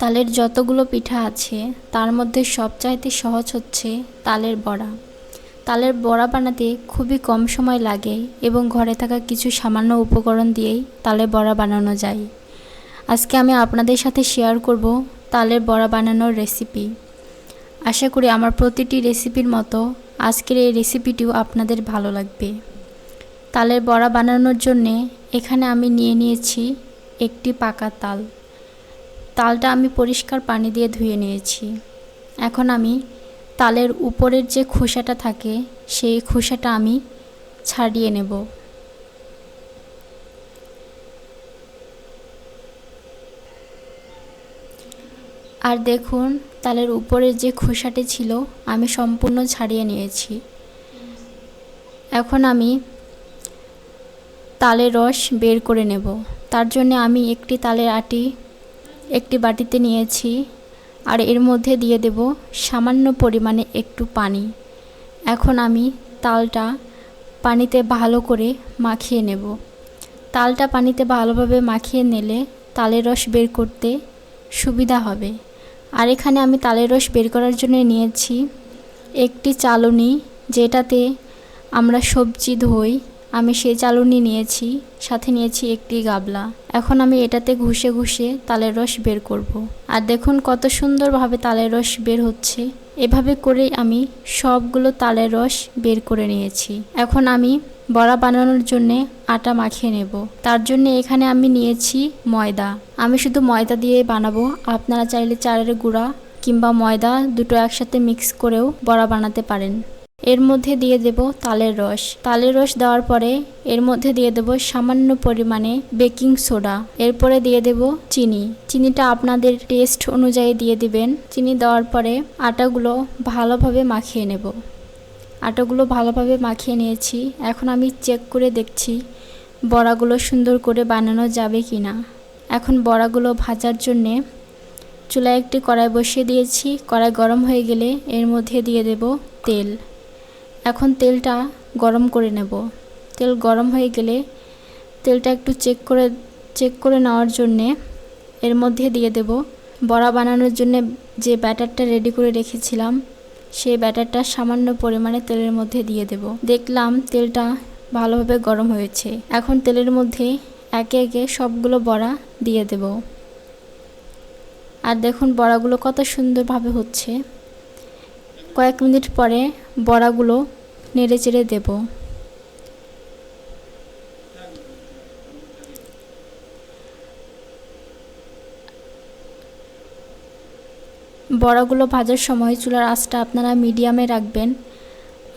তালের যতগুলো পিঠা আছে, তার মধ্যে সবচাইতে সহজ হচ্ছে তালের বড়া। তালের বড়া বানাতে খুবই কম সময় লাগে এবং ঘরে থাকা কিছু সামান্য উপকরণ দিয়েই তালের বড়া বানানো যায়। আজকে আমি আপনাদের সাথে শেয়ার করব তালের বড়া বানানোর রেসিপি আশা করি আমার প্রতিটি রেসিপির মতো আজকের এই রেসিপিটিও আপনাদের ভালো লাগবে। তালের বড়া বানানোর জন্যে এখানে আমি নিয়ে নিয়েছি একটি পাকা তাল। তালটা আমি পরিষ্কার পানি দিয়ে ধুয়ে নিয়েছি। এখন আমি তালের উপরের যে খোসাটা থাকে, সেই খোসাটা আমি ছাড়িয়ে নেব। আর দেখুন, তালের উপরের যে খোসাটি ছিল, আমি সম্পূর্ণ ছাড়িয়ে নিয়েছি। এখন আমি তালের রস বের করে নেব। তার জন্য আমি একটি তালের আটি একটি বাটিতে নিয়েছি আর এর মধ্যে দিয়ে দেব সামান্য পরিমাণে একটু পানি। এখন আমি তালটা পানিতে ভালো করে মাখিয়ে নেব। তালটা পানিতে ভালোভাবে মাখিয়ে নিলে তালের রস বের করতে সুবিধা হবে। আর এখানে আমি তালের রস বের করার জন্য নিয়েছি একটি চালনি যেটাতে আমরা সবজি ধুই আমি সেই চালুনি নিয়েছি, সাথে নিয়েছি একটি গাবলা। এখন আমি এটাতে ঘুষে ঘুষে তালের রস বের করব। আর দেখুন কত সুন্দরভাবে তালের রস বের হচ্ছে। এভাবে করে আমি সবগুলো তালের রস বের করে নিয়েছি। এখন আমি বড়া বানানোর জন্যে আটা মাখিয়ে নেব। তার জন্য এখানে আমি নিয়েছি ময়দা। আমি শুধু ময়দা দিয়ে বানাবো। আপনারা চাইলে চালের গুঁড়া কিংবা ময়দা দুটো একসাথে মিক্স করেও বড়া বানাতে পারেন। এর মধ্যে দিয়ে দেব তালের রস। তালের রস দেওয়ার পরে এর মধ্যে দিয়ে দেব সামান্য পরিমাণে বেকিং সোডা। এরপরে দিয়ে দেব চিনি। চিনিটা আপনাদের টেস্ট অনুযায়ী দিয়ে দিবেন। চিনি দেওয়ার পরে আটাগুলো ভালোভাবে মাখিয়ে নেব। আটাগুলো ভালোভাবে মাখিয়ে নিয়েছি। এখন আমি চেক করে দেখছি বড়াগুলো সুন্দর করে বানানো যাবে কি না এখন বড়াগুলো ভাজার জন্যে চুলায় একটি কড়াই বসিয়ে দিয়েছি। কড়াই গরম হয়ে গেলে এর মধ্যে দিয়ে দেব তেল। এখন তেলটা গরম করে নেব। তেল গরম হয়ে গেলে তেলটা একটু চেক করে চেক করে নেওয়ার জন্যে এর মধ্যে দিয়ে দেব। বড়া বানানোর জন্য যে ব্যাটারটা রেডি করে রেখেছিলাম, সেই ব্যাটারটা সামান্য পরিমাণে তেলের মধ্যে দিয়ে দেব। দেখলাম তেলটা ভালোভাবে গরম হয়েছে। এখন তেলের মধ্যে একে একে সবগুলো বড়া দিয়ে দেব। আর দেখুন বড়াগুলো কত সুন্দরভাবে হচ্ছে। কয়েক মিনিট পরে বড়াগুলো নেড়ে চেড়ে দেব। বড়াগুলো ভাজার সময় চুলার আঁচটা আপনারা মিডিয়ামে রাখবেন।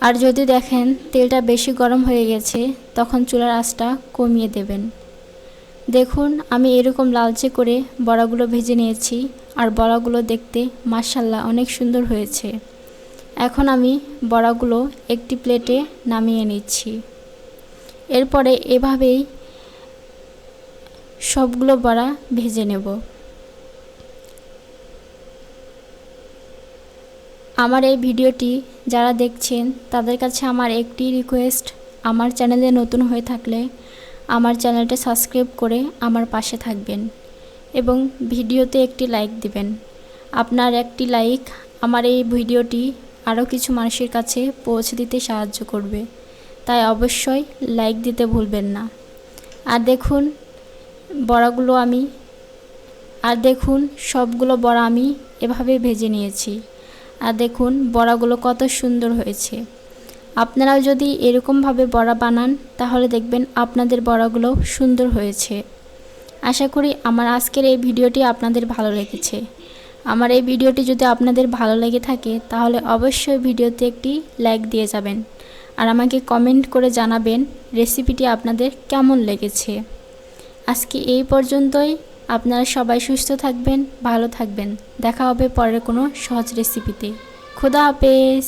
আর যদি দেখেন তেলটা বেশি গরম হয়ে গেছে, তখন চুলার আঁচটা কমিয়ে দেবেন। দেখুন, আমি এরকম লালচে করে বড়াগুলো ভেজে নিয়েছি, আর বড়াগুলো দেখতে মাসাল্লাহ অনেক সুন্দর হয়েছে। এখন আমি বড়াগুলো একটি প্লেটে নামিয়ে নিচ্ছি। এরপরে এভাবেই সবগুলো বড়া ভেজে নেব। আমার এই ভিডিওটি যারা দেখছেন, তাদের কাছে আমার একটি রিকোয়েস্ট আমার চ্যানেলে নতুন হয়ে থাকলে আমার চ্যানেলটা সাবস্ক্রাইব করে আমার পাশে থাকবেন এবং ভিডিওতে একটি লাইক দিবেন। আপনার একটি লাইক আমার এই ভিডিওটি আরও কিছু মানুষের কাছে পৌঁছে দিতে সাহায্য করবে। তাই অবশ্যই লাইক দিতে ভুলবেন না। আর দেখুন, বড়াগুলো আমি, আর দেখুন, সবগুলো বড়া আমি এভাবে ভেজে নিয়েছি। আর দেখুন, বড়াগুলো কত সুন্দর হয়েছে। আপনারাও যদি এরকমভাবে বড়া বানান, তাহলে দেখবেন আপনাদের বড়াগুলো সুন্দর হয়েছে। আশা করি আমার আজকের এই ভিডিওটি আপনাদের ভালো লেগেছে। আমার এই ভিডিওটি যদি আপনাদের ভালো লেগে থাকে, তাহলে অবশ্যই ভিডিওতে একটি লাইক দিয়ে যাবেন। আর আমাকে কমেন্ট করে জানাবেন রেসিপিটি আপনাদের কেমন লেগেছে। আজকে এই পর্যন্তই। আপনারা সবাই সুস্থ থাকবেন, ভালো থাকবেন। দেখা হবে পরের কোনো সহজ রেসিপিতে খোদা হাফেজ!